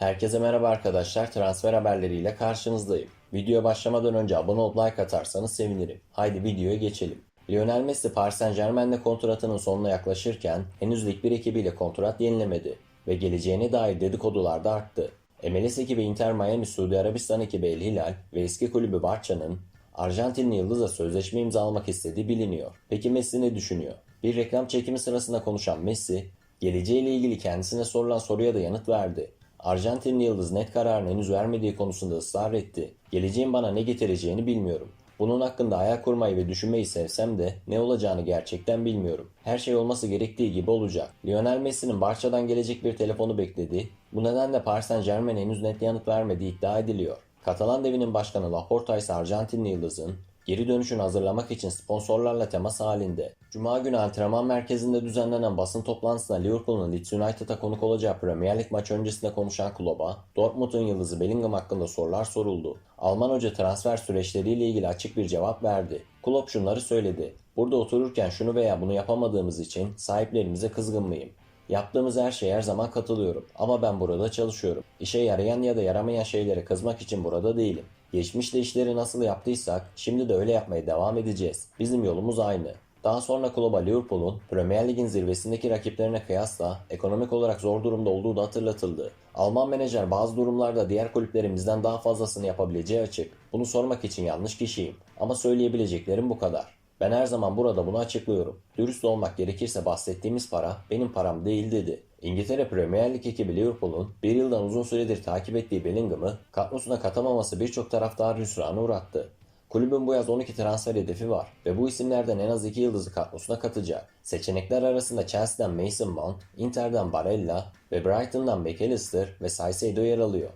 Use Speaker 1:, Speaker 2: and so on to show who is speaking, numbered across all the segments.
Speaker 1: Herkese merhaba arkadaşlar. Transfer haberleriyle karşınızdayım. Videoya başlamadan önce abone olup like atarsanız sevinirim. Haydi videoya geçelim. Lionel Messi Paris Saint Germain'le kontratının sonuna yaklaşırken henüz Lig 1 ekibiyle kontrat yenilemedi ve geleceğine dair dedikodular da arttı. MLS ekibi Inter Miami Suudi Arabistan ekibi El Hilal ve eski kulübü Barça'nın Arjantinli Yıldız'la sözleşme imzalamak istediği biliniyor. Peki Messi ne düşünüyor? Bir reklam çekimi sırasında konuşan Messi, geleceğiyle ilgili kendisine sorulan soruya da yanıt verdi. Arjantinli Yıldız net kararını henüz vermediği konusunda ısrar etti. Geleceğin bana ne getireceğini bilmiyorum. Bunun hakkında hayal kurmayı ve düşünmeyi sevsem de ne olacağını gerçekten bilmiyorum. Her şey olması gerektiği gibi olacak. Lionel Messi'nin Barça'dan gelecek bir telefonu bekledi. Bu nedenle Paris Saint Germain henüz net yanıt vermediği iddia ediliyor. Katalan devinin başkanı Laporta ise Arjantinli Yıldız'ın geri dönüşünü hazırlamak için sponsorlarla temas halinde. Cuma günü antrenman merkezinde düzenlenen basın toplantısında Liverpool'un Leeds United'a konuk olacağı Premier Lig maçı öncesinde konuşan Klopp'a Dortmund'un yıldızı Bellingham hakkında sorular soruldu. Alman hoca transfer süreçleriyle ilgili açık bir cevap verdi. Klopp şunları söyledi. Burada otururken şunu veya bunu yapamadığımız için sahiplerimize kızgın mıyım? Yaptığımız her şeye her zaman katılıyorum. Ama ben burada çalışıyorum. İşe yarayan ya da yaramayan şeylere kızmak için burada değilim. Geçmişte işleri nasıl yaptıysak şimdi de öyle yapmaya devam edeceğiz. Bizim yolumuz aynı. Daha sonra kluba Liverpool'un Premier Lig'in zirvesindeki rakiplerine kıyasla ekonomik olarak zor durumda olduğu da hatırlatıldı. Alman menajer bazı durumlarda diğer kulüplerimizden daha fazlasını yapabileceği açık. Bunu sormak için yanlış kişiyim. Ama söyleyebileceklerim bu kadar. Ben her zaman burada bunu açıklıyorum. Dürüst olmak gerekirse bahsettiğimiz para benim param değil dedi. İngiltere Premier Lig ekibi Liverpool'un bir yıldan uzun süredir takip ettiği Bellingham'ı kadrosuna katamaması birçok taraftarı hüsrana uğrattı. Kulübün bu yaz 12 transfer hedefi var ve bu isimlerden en az 2 yıldızı kadrosuna katacak. Seçenekler arasında Chelsea'den Mason Mount, Inter'den Barella ve Brighton'dan McAllister ve Saicedo yer alıyor.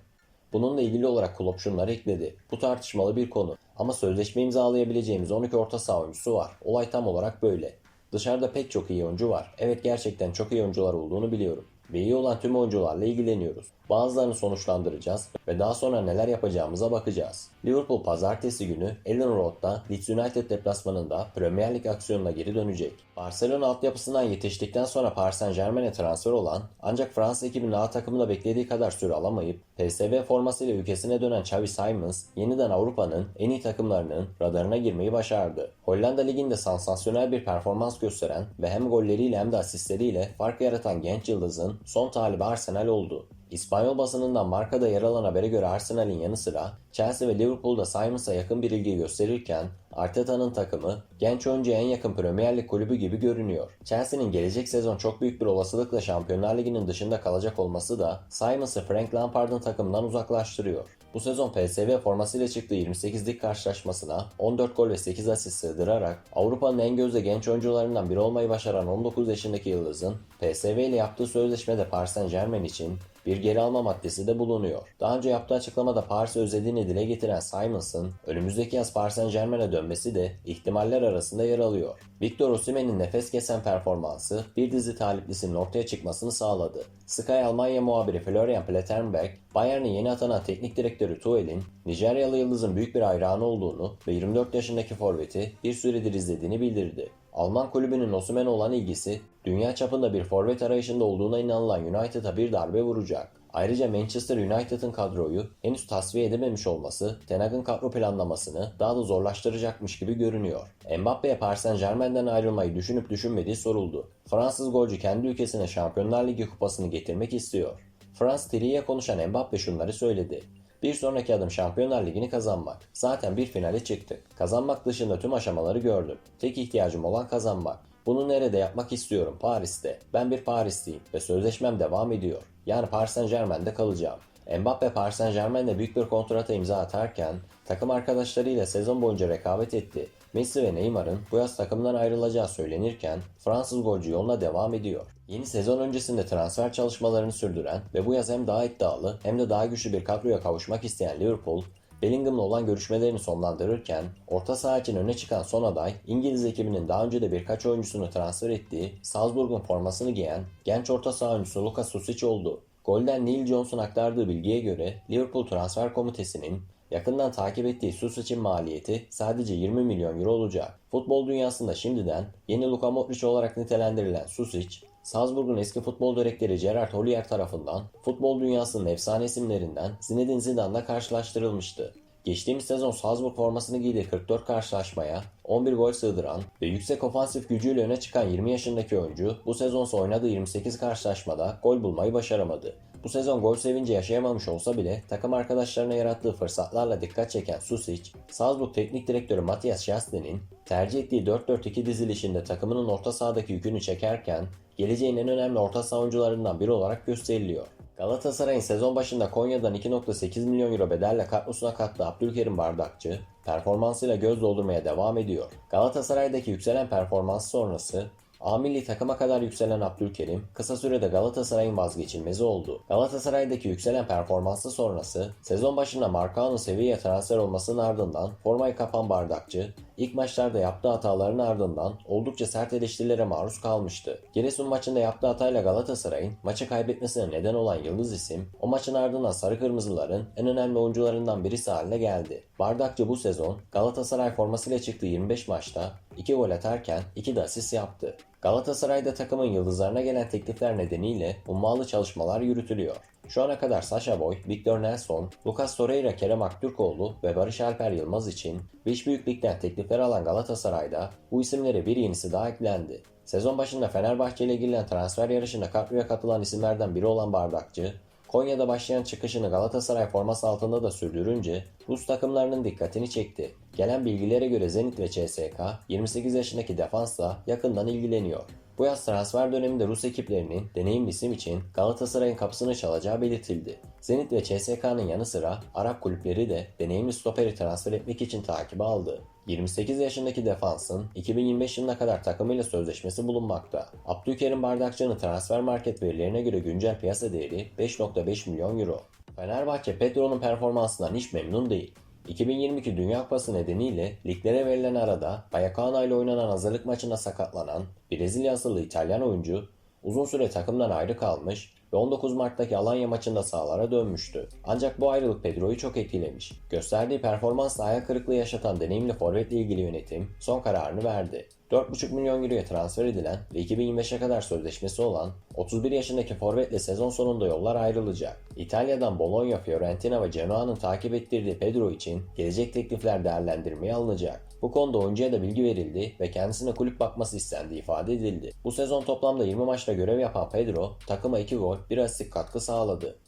Speaker 1: Bununla ilgili olarak Klopp şunları ekledi. Bu tartışmalı bir konu. Ama sözleşme imzalayabileceğimiz 12 orta saha oyuncusu var. Olay tam olarak böyle. Dışarıda pek çok iyi oyuncu var. Evet gerçekten çok iyi oyuncular olduğunu biliyorum. Ve iyi olan tüm oyuncularla ilgileniyoruz. Bazılarını sonuçlandıracağız ve daha sonra neler yapacağımıza bakacağız. Liverpool pazartesi günü Ellen Road'da Leeds United deplasmanında Premier Lig aksiyonuna geri dönecek. Barcelona altyapısından yetiştikten sonra Paris Saint Germain'e transfer olan ancak Fransız ekibinin A takımında beklediği kadar süre alamayıp PSV formasıyla ülkesine dönen Xavi Simons yeniden Avrupa'nın en iyi takımlarının radarına girmeyi başardı. Hollanda Ligi'nde sansasyonel bir performans gösteren ve hem golleriyle hem de asistleriyle fark yaratan genç yıldızın son talibi Arsenal oldu. İspanyol basınından markada yer alan habere göre Arsenal'in yanı sıra Chelsea ve Liverpool'da Simons'a yakın bir ilgi gösterirken Arteta'nın takımı genç oyuncuya en yakın Premier Lig kulübü gibi görünüyor. Chelsea'nin gelecek sezon çok büyük bir olasılıkla Şampiyonlar Ligi'nin dışında kalacak olması da Simons'ı Frank Lampard'ın takımından uzaklaştırıyor. Bu sezon PSV formasıyla çıktığı 28 lig karşılaşmasına 14 gol ve 8 asist sığdırarak Avrupa'nın en gözde genç oyuncularından biri olmayı başaran 19 yaşındaki Yıldız'ın PSV ile yaptığı sözleşmede Paris Saint Germain için bir geri alma maddesi de bulunuyor. Daha önce yaptığı açıklamada Paris'i özlediğini dile getiren Simons'ın önümüzdeki yaz Paris Saint Germain'e dönmesi de ihtimaller arasında yer alıyor. Victor Osimhen'in nefes kesen performansı bir dizi taliplisinin ortaya çıkmasını sağladı. Sky Almanya muhabiri Florian Plettenberg, Bayern'in yeni atanan teknik direktörü Tuchel'in Nijeryalı yıldızın büyük bir hayranı olduğunu ve 24 yaşındaki forveti bir süredir izlediğini bildirdi. Alman kulübünün Osimhen'e olan ilgisi dünya çapında bir forvet arayışında olduğuna inanılan United'a bir darbe vuracak. Ayrıca Manchester United'ın kadroyu henüz tasfiye edememiş olması Ten Hag'ın kadro planlamasını daha da zorlaştıracakmış gibi görünüyor. Mbappe'ye Paris Saint Germain'den ayrılmayı düşünüp düşünmediği soruldu. Fransız golcü kendi ülkesine Şampiyonlar Ligi kupasını getirmek istiyor. Frans TV'ye konuşan Mbappe şunları söyledi. Bir sonraki adım Şampiyonlar Ligi'ni kazanmak. Zaten bir finale çıktık. Kazanmak dışında tüm aşamaları gördüm. Tek ihtiyacım olan kazanmak. Bunu nerede yapmak istiyorum? Paris'te. Ben bir Parisliyim ve sözleşmem devam ediyor. Yani Paris Saint Germain'de kalacağım. Mbappe Paris Saint Germain'de büyük bir kontrata imza atarken takım arkadaşlarıyla sezon boyunca rekabet etti. Messi ve Neymar'ın bu yaz takımdan ayrılacağı söylenirken Fransız golcü yoluna devam ediyor. Yeni sezon öncesinde transfer çalışmalarını sürdüren ve bu yaz hem daha iddialı hem de daha güçlü bir kadroya kavuşmak isteyen Liverpool, Bellingham'la olan görüşmelerini sonlandırırken orta saha için öne çıkan son aday İngiliz ekibinin daha önce de birkaç oyuncusunu transfer ettiği Salzburg'un formasını giyen genç orta saha oyuncusu Lucas Susic oldu. Golden Neil Jones'un aktardığı bilgiye göre Liverpool Transfer Komitesi'nin yakından takip ettiği Susic'in maliyeti sadece 20 milyon euro olacak. Futbol dünyasında şimdiden yeni Luka Modric olarak nitelendirilen Susic, Salzburg'un eski futbol direktörü Gerard Houllier tarafından futbol dünyasının efsane isimlerinden Zinedine Zidane'la karşılaştırılmıştı. Geçtiğimiz sezon Salzburg formasını giydiği 44 karşılaşmaya 11 gol sığdıran ve yüksek ofansif gücüyle öne çıkan 20 yaşındaki oyuncu bu sezonsa oynadığı 28 karşılaşmada gol bulmayı başaramadı. Bu sezon gol sevinci yaşayamamış olsa bile takım arkadaşlarına yarattığı fırsatlarla dikkat çeken Susic, Salzburg Teknik Direktörü Matthias Schastein'in tercih ettiği 4-4-2 dizilişinde takımının orta sahadaki yükünü çekerken geleceğin en önemli orta saha oyuncularından biri olarak gösteriliyor. Galatasaray'ın sezon başında Konya'dan 2.8 milyon euro bedelle kadrosuna kattığı Abdülkerim Bardakçı, performansıyla göz doldurmaya devam ediyor. Galatasaray'daki yükselen performans sonrası A milli takıma kadar yükselen Abdülkerim kısa sürede Galatasaray'ın vazgeçilmezi oldu. Galatasaray'daki yükselen performansı sonrası sezon başında Marcao'nun seviyeye transfer olmasının ardından formayı kapan bardakçı ilk maçlarda yaptığı hataların ardından oldukça sert eleştirilere maruz kalmıştı. Giresun maçında yaptığı hatayla Galatasaray'ın maçı kaybetmesine neden olan yıldız isim o maçın ardından sarı kırmızıların en önemli oyuncularından birisi haline geldi. Bardakçı bu sezon Galatasaray formasıyla çıktığı 25 maçta 2 gol atarken 2 de asist yaptı. Galatasaray'da takımın yıldızlarına gelen teklifler nedeniyle ummalı çalışmalar yürütülüyor. Şu ana kadar Sasha Boy, Victor Nelson, Lucas Torreira, Kerem Aktürkoğlu ve Barış Alper Yılmaz için 5 büyük teklifler alan Galatasaray'da bu isimlere bir yenisi daha eklendi. Sezon başında Fenerbahçe ile girilen transfer yarışında kadroya katılan isimlerden biri olan Bardakçı, Konya'da başlayan çıkışını Galatasaray forması altında da sürdürünce Rus takımlarının dikkatini çekti. Gelen bilgilere göre Zenit ve CSK 28 yaşındaki defansla yakından ilgileniyor. Bu yaz transfer döneminde Rus ekiplerinin deneyimli isim için Galatasaray'ın kapısını çalacağı belirtildi. Zenit ve CSK'nın yanı sıra Arap kulüpleri de deneyimli stoperi transfer etmek için takibe aldı. 28 yaşındaki defansın 2025 yılına kadar takımıyla sözleşmesi bulunmakta. Abdülkerim Bardakçı'nın transfer market verilerine göre güncel piyasa değeri 5.5 milyon euro. Fenerbahçe Pedro'nun performansından hiç memnun değil. 2022 Dünya Kupası nedeniyle liglere verilen arada Bayakana ile oynanan hazırlık maçında sakatlanan Brezilya asıllı İtalyan oyuncu uzun süre takımdan ayrı kalmış ve 19 Mart'taki Alanya maçında sahalara dönmüştü. Ancak bu ayrılık Pedro'yu çok etkilemiş. Gösterdiği performansla ayak kırıklığı yaşatan deneyimli forvetle ilgili yönetim son kararını verdi. 4,5 milyon euroya transfer edilen ve 2025'e kadar sözleşmesi olan 31 yaşındaki forvetle sezon sonunda yollar ayrılacak. İtalya'dan Bologna, Fiorentina ve Genoa'nın takip ettirdiği Pedro için gelecek teklifler değerlendirmeye alınacak. Bu konuda oyuncuya da bilgi verildi ve kendisine kulüp bakması istendiği ifade edildi. Bu sezon toplamda 20 maçta görev yapan Pedro takıma 2 gol, 1 asist katkı sağladı.